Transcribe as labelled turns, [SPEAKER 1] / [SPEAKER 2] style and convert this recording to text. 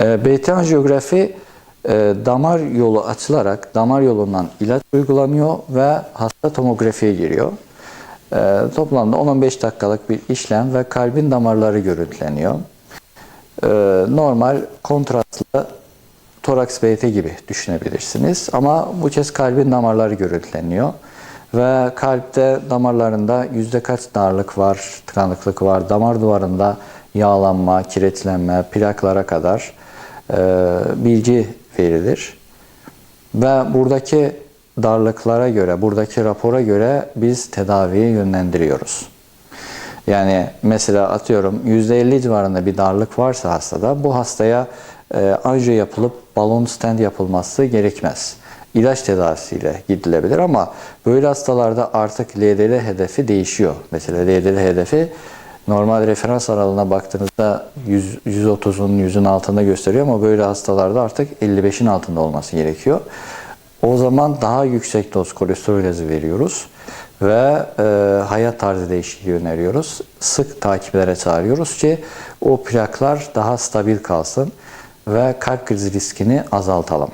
[SPEAKER 1] E, BT anjiyografi e, damar yolu açılarak damar yolundan ilaç uygulanıyor ve hasta tomografiye giriyor. E, toplamda 10-15 dakikalık bir işlem ve kalbin damarları görüntüleniyor. E, normal kontrastlı toraks BT gibi düşünebilirsiniz. Ama bu kez kalbin damarları görüntüleniyor. Ve kalpte damarlarında yüzde kaç darlık var, tıkanıklık var, damar duvarında yağlanma, kireçlenme, plaklara kadar bilgi verilir. Ve buradaki darlıklara göre, buradaki rapora göre biz tedaviyi yönlendiriyoruz. Yani mesela atıyorum %50 civarında bir darlık varsa hastada bu hastaya e, anjiyo yapılıp balon stent yapılması gerekmez. İlaç tedavisiyle gidilebilir ama böyle hastalarda artık LDL hedefi değişiyor. Mesela LDL hedefi normal referans aralığına baktığınızda 100, 130'un 100'ün altında gösteriyor ama böyle hastalarda artık 55'in altında olması gerekiyor. O zaman daha yüksek doz kolesterol ilacı veriyoruz ve e, hayat tarzı değişikliği öneriyoruz. Sık takiplere çağırıyoruz ki o plaklar daha stabil kalsın ve kalp krizi riskini azaltalım.